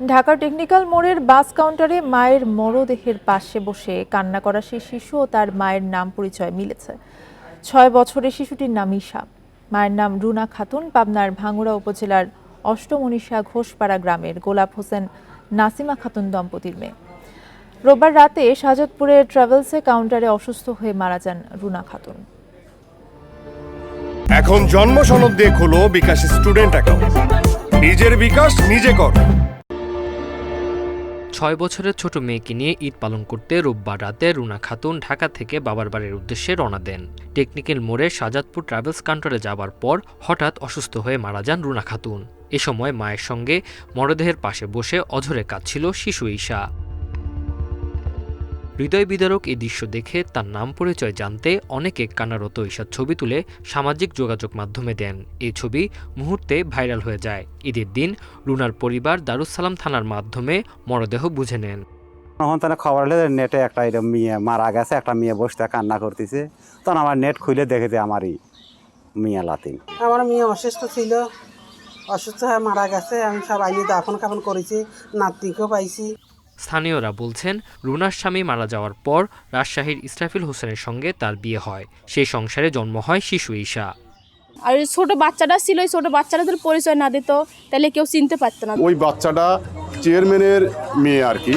Dhaka technical মোড়ের বাস কাউন্টারে মায়ের মরদেহের পাশে বসে কান্না করা সেই শিশু ও তার মায়ের নাম পরিচয় মিলেছে। ছয় বছরের শিশুটির নাম ঈশা। মায়ের নাম রুনা খাতুন, পাবনার ভাঙ্গুড়া উপজেলার অষ্টমনীষা ঘোষপাড়া গ্রামের গোলাপ হোসেন নাসিমা খাতুন দম্পতির মেয়ে। রোববার রাতে শাহজাদপুরের ট্রাভেলসে কাউন্টারে অসুস্থ হয়ে মারা যান রুনা খাতুন। এখন জন্ম সনদ দিয়ে খোলো বিকাশ স্টুডেন্ট অ্যাকাউন্ট। নিজের বিকাশ নিজে কর। ছয় বছরের ছোট মেয়েকে নিয়ে ঈদ পালন করতে রোববার রাতে রুনা খাতুন ঢাকা থেকে বাবার বাড়ির উদ্দেশ্যে রওনা দেন। টেকনিক্যাল মোড়ে শাহজাদপুর ট্রাভেলস কাউন্টারে যাবার পর হঠাৎ অসুস্থ হয়ে মারা যান রুনা খাতুন। এ সময় মায়ের সঙ্গে মরদেহের পাশে বসে অঝরে কাঁদছিল শিশু ঈশা। হৃদয় বিদারক এই দৃশ্য দেখে তার নাম পরিচয় জানতে অনেকে কান্নারত ঈশার ছবি তুলে সামাজিক যোগাযোগ মাধ্যমে দেন। এই ছবি মুহূর্তে ভাইরাল হয়ে যায়। ঈদের দিন রুনার পরিবার দারুসালাম থানার মাধ্যমে মরদেহ বুঝে নেন। তখন তারা খবর হলে নেটে একটা এরকম মেয়ে মারা গেছে একটা মেয়ে বসতে কান্না করতেছে। তখন আমার নেট খুলে দেখেছে আমারই মেয়ে লাতিন। আমার মেয়ে অসুস্থ ছিল। অসুস্থ হয়ে মারা গেছে। আমি সব আইনি দাফন কাফন করেছি নাতনিকেও পাইছি। স্থানীয়রা বলছেন রুনার স্বামী মারা যাওয়ার পর রাজশাহীর ইসরাফিল হোসেনের সঙ্গে তার বিয়ে হয়। সেই সংসারে জন্ম হয় শিশু ঈশা। আর ছোট বাচ্চাটা ছিল ওই ছোট বাচ্চাটা যদি পরিচয় না দিত তাহলে কেউ চিনতে পারতো না। ওই বাচ্চাটা চেয়ারম্যানের মেয়ে আর কি।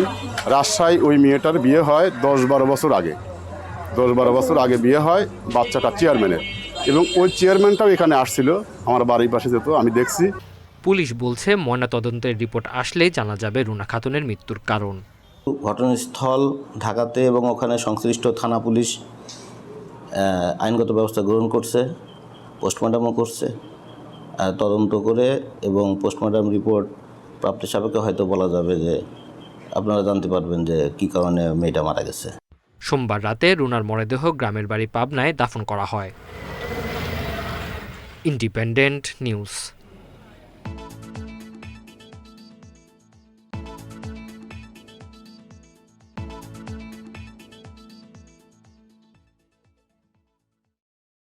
রাজশাহী ওই মেয়েটার বিয়ে হয় দশ বারো বছর আগে। দশ বারো বছর আগে বিয়ে হয় বাচ্চাটা চেয়ারম্যানের। এবং ওই চেয়ারম্যানটাও এখানে আসছিল আমার বাড়ির পাশে যেত আমি দেখছি। পুলিশ বলছে ময়নাতদন্তের রিপোর্ট আসলেই জানা যাবে রুনা খাতুনের মৃত্যুর কারণ। ঘটনাস্থল ঢাকাতে এবং ওখানে সংশ্লিষ্ট থানা পুলিশ আইনগত ব্যবস্থা গ্রহণ করছে পোস্টমর্টমও করছে তদন্ত করে এবং পোস্টমর্টম রিপোর্ট প্রাপ্তির সাপেক্ষে হয়তো বলা যাবে যে আপনারা জানতে পারবেন যে কী কারণে মেয়েটা মারা গেছে। সোমবার রাতে রুনার মরদেহ গ্রামের বাড়ি পাবনায় দাফন করা হয়। Independent news.